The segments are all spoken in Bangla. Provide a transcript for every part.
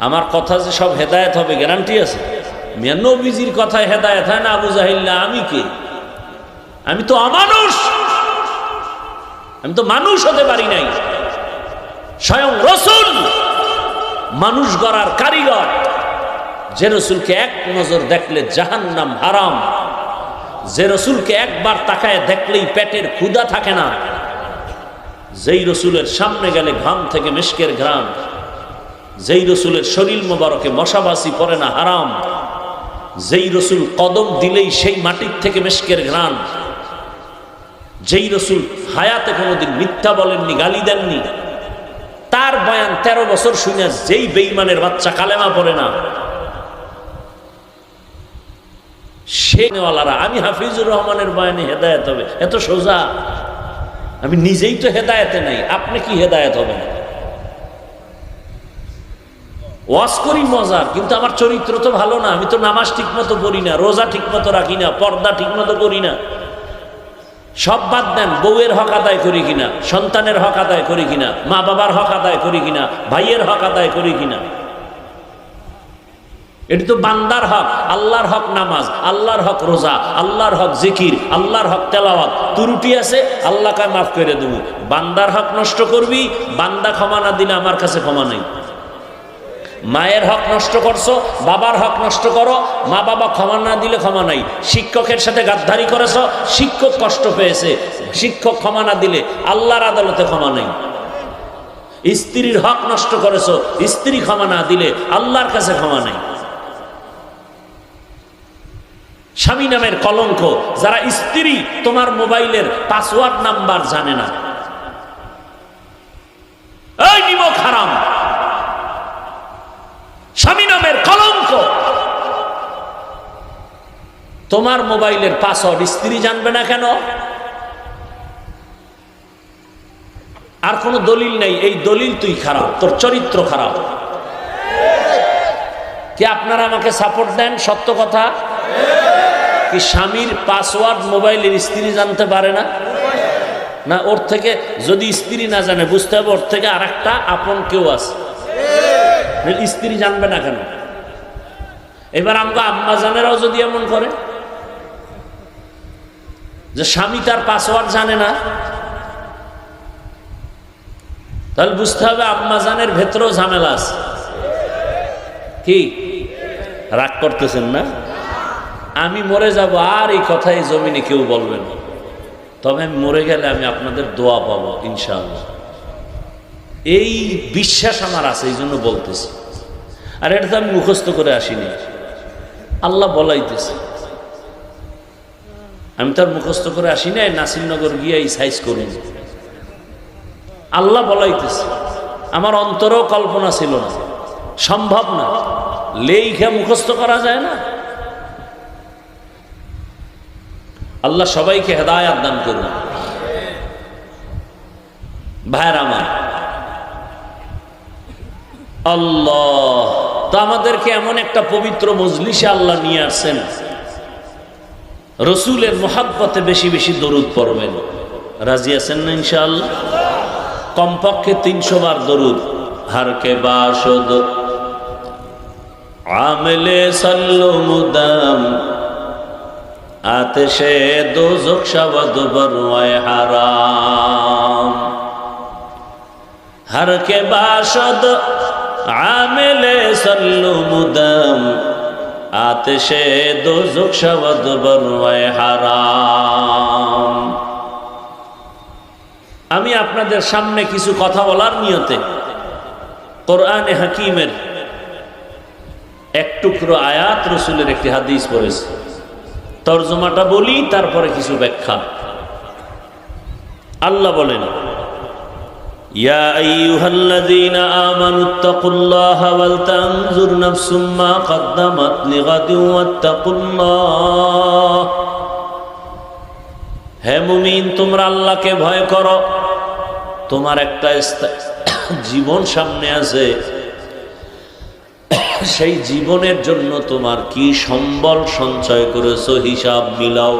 আমার কথা যে সব হেদায়েত হবে গ্যারান্টি আছে। মিয়া নবীজির কথায় হেদায়েত হয় না, আবু জাহিল্লা, আমি কে? আমি তো অমানুষ। আমি তো মানুষ হতে পারি নাই। স্বয়ং রসুল, মানুষ গড়ার কারিগর। যে রসুলকে এক নজর দেখলে জাহান নাম হারাম। যে রসুলকে একবার তাকায় দেখলেই পেটের ক্ষুদা থাকে না। যেই রসুলের সামনে গেলে ঘাম থেকে মেশকের ঘ্রাম যেই রসুলের শরীর মোবারকে মশাবাসি পড়ে না হারাম, যেই রসুল কদম দিলেই সেই মাটির থেকে মেশকের ঘ্রাণ, যেই রসুল হায়াতে কোনোদিন মিথ্যা বলেননি, গালি দেননি, তার বয়ান তেরো বছর শুনে যেই বেইমানের বাচ্চা কালেমা পড়ে না, সে নেওয়ালারা, আমি হাফিজুর রহমানের বয়ানে হেদায়ত হবে, এত সোজা, আমি নিজেই তো হেদায়তে নাই, আপনি কি হেদায়ত হবেন? ওয়াজ করি মজার, কিন্তু আমার চরিত্র তো ভালো না, আমি তো নামাজ ঠিক মতো পড়ি না, রোজা ঠিক মতো রাখি না, পর্দা ঠিক মতো করি না। সব বাদ দেন, বউয়ের হক আদায় করি কিনা, সন্তানের হক আদায় করি কিনা মা বাবার হক আদায় করি কিনা, ভাইয়ের হক আদায় করি কিনা। এটা তো বান্দার হক, আল্লাহর হক নামাজ, আল্লাহর হক রোজা, আল্লাহর হক জিকির, আল্লাহর হক তেলাওয়াত। তুরুটি আছে, আল্লাহকে মাফ করে দেব। বান্দার হক নষ্ট করবি, বান্দা ক্ষমা না দিলে আমার কাছে ক্ষমা নেই। মায়ের হক নষ্ট করছ, বাবার হক নষ্ট করো, মা বাবা ক্ষমা না দিলে ক্ষমা নাই। শিক্ষকের সাথে গাদ্ধারি করেছ, শিক্ষক কষ্ট পেয়েছে। শিক্ষক ক্ষমা না দিলে আল্লাহর আদালতে ক্ষমা নেই। স্ত্রীর হক নষ্ট করেছ, স্ত্রী ক্ষমা না দিলে আল্লাহর কাছে ক্ষমা নেই। স্বামী নামের কলঙ্ক, যারা স্ত্রী তোমার মোবাইলের পাসওয়ার্ড নাম্বার জানে না এই নিমক হারাম স্বামী নামের কলঙ্ক তোমার মোবাইলের পাসওয়ার্ড স্ত্রী জানবে না কেন? আর কোনো দলিল নেই, এই দলিল তুই খারাপ, তোর চরিত্র খারাপ। কি আপনারা আমাকে সাপোর্ট দেন? সত্য কথা? কি স্বামীর পাসওয়ার্ড মোবাইলের স্ত্রী জানতে পারে না? না, ওর থেকে যদি স্ত্রী না জানে, বুঝতে হবে ওর থেকে আর একটা আপন কেউ আছে। স্ত্রী জানবে না কেন? এবার আমাকে আম্মা জানেরাও যদি এমন করে যে স্বামী তার পাসওয়ার্ড জানে না, তাহলে বুঝতে হবে আম্মা জানের ভেতরেও ঝামেলা আছে। কি? রাগ করতেছেন না? আমি মরে যাব, আর এই কথা এই জমিনে কেউ বলবে না। তবে আমি মরে গেলে আমি আপনাদের দোয়া পাবো, ইনশাআল্লাহ। এই বিশ্বাস আমার আছে, এই জন্য বলতেছি। আর এটা তো আমি মুখস্থ করে আসিনি। আল্লাহ বলাইতেছে। আমি তার মুখস্থ করে আসি নাই, নাসিরনগর গিয়ে এই সাইজ করিনি। আল্লাহ বলাইতেছে, আমার অন্তরেও কল্পনা ছিল না, সম্ভব না। লেইখা মুখস্থ করা যায় না। আল্লাহ সবাইকে হেদায়াত দান করুন। ভাইয়ের আমার, আল্লাহ, তো আমাদেরকে এমন একটা পবিত্র মজলিসে আল্লাহ নিয়ে আসেন রসুলের মহাব্বতে বেশি বেশি দরুদ পড়বেন রাজি আছেন না ইনশাআল্লাহ? কমপক্ষে তিনশো বার দরুদ। হারকে বাসদ হারাম। হর কে বাসদ আমেলে সল্লু মুদম। আতশে দোজক শাবদ বরওয়ায় হারাম। আমি আপনাদের সামনে কিছু কথা বলার নিয়তে কোরআনে হাকিমের এক টুকরো আয়াত রসুলের একটি হাদিস পড়েছে। তর্জমাটা বলি, তারপরে কিছু ব্যাখ্যা। আল্লাহ বলেন يا أيها الذين آمنوا اتقوا الله ولتنظر نفس ما قدمت لغد واتقوا الله হে মুমিন তোমরা আল্লাহকে ভয় করো তোমার একটা স্তা- জীবন সামনে আছে সেই জীবনের জন্য তোমার কি সম্বল সঞ্চয় করেছো হিসাব মিলাও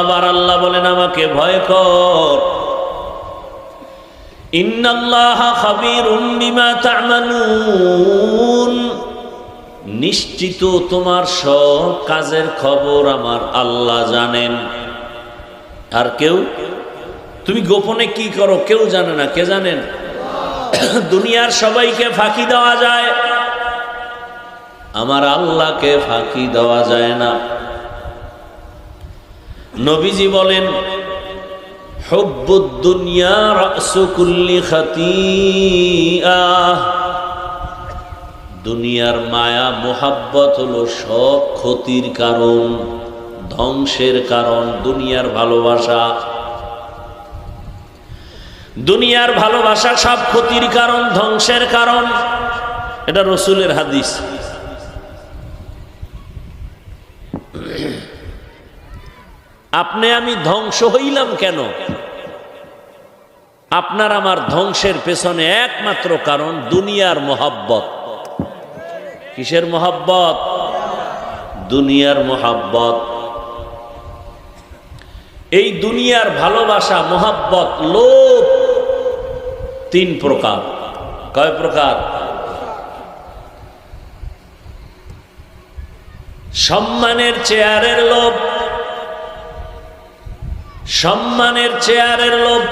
আবার আল্লাহ বলেন, আমাকে ভয় কর। নিশ্চিত তোমার সব কাজের খবর আমার আল্লাহ জানেন। আর কেউ? তুমি গোপনে কি করো? কেউ জানে না, কে জানেন? দুনিয়ার সবাইকে ফাঁকি দেওয়া যায়। আমার আল্লাহকে ফাঁকি দেওয়া যায় না। নবীজি বলেন দুনিয়ার মায়া, মোহাব্বত হলো সব ক্ষতির কারণ, ধ্বংসের কারণ, দুনিয়ার ভালোবাসা। দুনিয়ার ভালোবাসা সব ক্ষতির কারণ, ধ্বংসের কারণ। এটা রসুলের হাদিস। আপনি আমি ধ্বংস হইলাম কেন? আপনার আমার ধ্বংসের পেছনে একমাত্র কারণ দুনিয়ার মোহাব্বত। কিসের মোহাব্বত? দুনিয়ার মোহাব্বত। এই দুনিয়ার ভালোবাসা, মোহাব্বত, লোভ তিন প্রকার। কয় প্রকার? সম্মানের চেয়ারের লোভ সম্মানের চেয়ারের লোভ।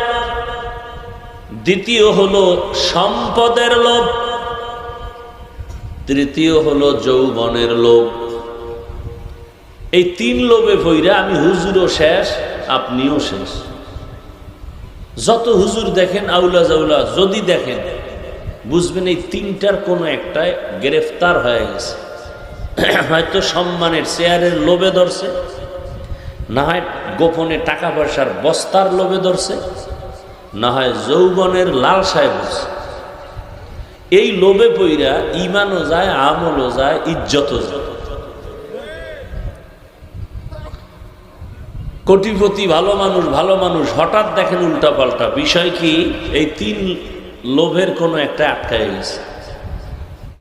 দ্বিতীয় হলো সম্পদের লোভ। তৃতীয় হলো যৌবনের লোভ। এই তিন লোভে ভইরা আমি হুজুরও শেষ, আপনিও শেষ। যত হুজুর দেখেন, আউলা জাউলা যদি দেখেন, বুঝবেন এই তিনটার কোনো একটাই গ্রেফতার হয়ে গেছে। হয়তো সম্মানের চেয়ারের লোভে ধরছে, না হয় গোপনে টাকা পয়সার বস্তার লোভে ধরছে, না হয় যৌবনের লালসায় বসে এই লোভে পইরা ইমানও যায়, আমলও যায়, ইজ্জতও যায়। কোটিপতি ভালো মানুষ ভালো মানুষ, হঠাৎ দেখেন উল্টা পাল্টা বিষয় কি? এই তিন লোভের কোনো একটা আটকায় গেছে।